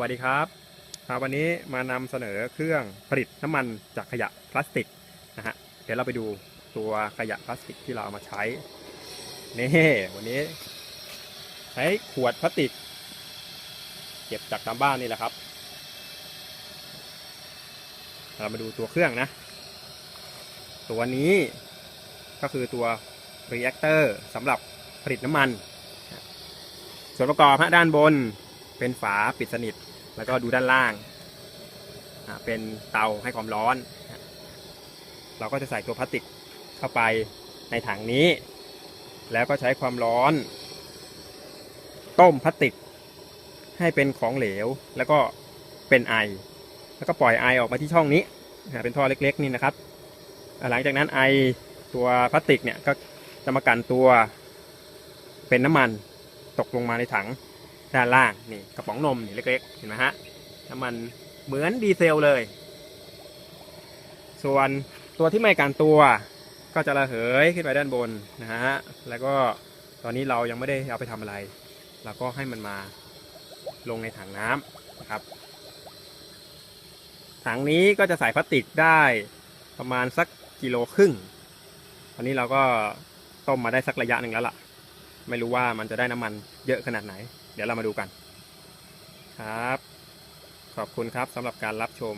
วัสดีครับครับวันนี้มานำเสนอเครื่องผลิตน้ำมันจากขยะพลาสติกนะฮะเดี๋ยวเราไปดูตัวขยะพลาสติกที่เราเอามาใช้นี่วันนี้ ใช้ขวดพลาสติก เก็บจากตามบ้านนี่แหละครับ เรามาดูตัวเครื่องนะ ตัวนี้ก็คือตัว reactor สำหรับผลิตน้ำมัน ส่วนประกอบฮะด้านบน เป็นฝาปิดสนิท แล้วก็ดูด้านล่าง เป็นเตาให้ความร้อน เราก็จะใส่ตัวพลาสติกเข้าไปในถังนี้ แล้วก็ใช้ความร้อน ต้มพลาสติกให้เป็นของเหลว แล้วก็เป็นไอ แล้วก็ปล่อยไอออกมาที่ช่องนี้ เป็นท่อเล็กๆนี่นะครับ หลังจากนั้นไอตัวพลาสติกเนี่ยก็จะมากันตัวเป็นน้ำมันตกลงมาในถัง ด้านล่างนี่กระป๋องนมนี่เล็กๆเห็นไหมฮะน้ำมันเหมือนดีเซลเลย ส่วนตัวที่ไม่การตัวก็จะระเหยขึ้นไปด้านบนนะฮะแล้วก็ตอนนี้เรายังไม่ได้เอาไปทำอะไร เราก็ให้มันมาลงในถังน้ำนะครับ ถังนี้ก็จะใส่พลาสติกได้ประมาณสักกิโลครึ่งตอนนี้เราก็ต้มมาได้สักระยะหนึ่งแล้วล่ะ ไม่รู้ว่ามันจะได้น้ำมันเยอะขนาดไหน เดี๋ยวเรามาดูกัน ครับ ขอบคุณครับสำหรับการรับชม